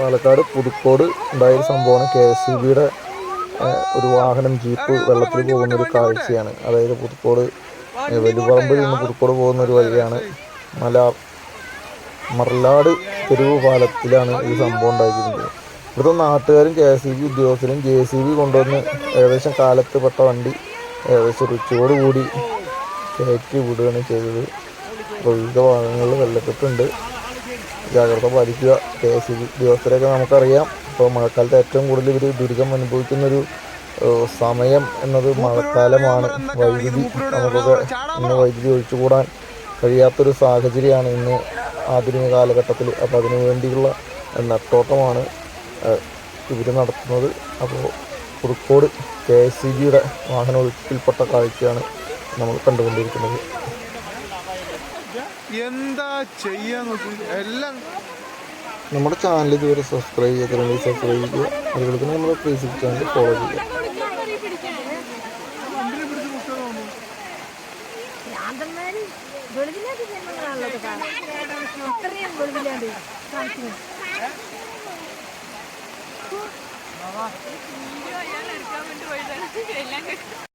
പാലക്കാട് പുതുക്കോട് ഉണ്ടായ ഒരു സംഭവമാണ് കെ എസ് സി ബിയുടെ ഒരു വാഹനം ജീപ്പ് വെള്ളത്തിൽ പോകുന്ന ഒരു കാഴ്ചയാണ്. അതായത് പുതുക്കോട് വലുപറമ്പിൽ നിന്ന് പുതുക്കോട് പോകുന്ന ഒരു വഴിയാണ് മല മറലാട് തെരുവ് പാലത്തിലാണ് ഈ സംഭവം ഉണ്ടായിരിക്കുന്നത്. ഇവിടുത്തെ നാട്ടുകാരും കെ എസ് സി ബി ഉദ്യോഗസ്ഥരും ജെ സി ബി കൊണ്ടുവന്ന് ഏകദേശം കാലത്ത് പെട്ട വണ്ടി ഏകദേശം റിച്ചോട് കൂടി കയറ്റി വിടുകയാണ് ചെയ്തത്. വിവിധ ഭാഗങ്ങളിൽ വെള്ളക്കെട്ടുണ്ട്. ജാഗ്രത പാലിക്കുക. കെ എസ് ബി ഉദ്യോഗസ്ഥരെയൊക്കെ നമുക്കറിയാം. ഇപ്പോൾ മഴക്കാലത്ത് ഏറ്റവും കൂടുതൽ ഇവർ ദുരിതം അനുഭവിക്കുന്നൊരു സമയം എന്നത് മഴക്കാലമാണ്. വൈദ്യുതി നമുക്കൊക്കെ ഇന്ന് വൈദ്യുതി ഒഴിച്ചുകൂടാൻ കഴിയാത്തൊരു സാഹചര്യമാണ് ഇന്ന് ആധുനിക കാലഘട്ടത്തിൽ. അപ്പോൾ അതിനു വേണ്ടിയുള്ള നെട്ടോട്ടമാണ് ഇവർ നടത്തുന്നത്. അപ്പോൾ പുതുക്കോട് കെ എസ് സി ബിയുടെ വാഹന ഒഴുക്കിൽപ്പെട്ട കാഴ്ചയാണ് നമ്മൾ കണ്ടുകൊണ്ടിരിക്കുന്നത്. എന്താ ചെയ്യാൻ എല്ലാം നമ്മുടെ ചാനൽ ഇതുവരെ സബ്സ്ക്രൈബ് ചെയ്തിട്ടുണ്ടെങ്കിൽ സബ്സ്ക്രൈബ് ചെയ്യുക. അതുപോലെ തന്നെ നമ്മുടെ ഫേസ്ബുക്ക് ചാനൽ ഫോളോ ചെയ്യുക. ഭ്രാന്തന്മാര്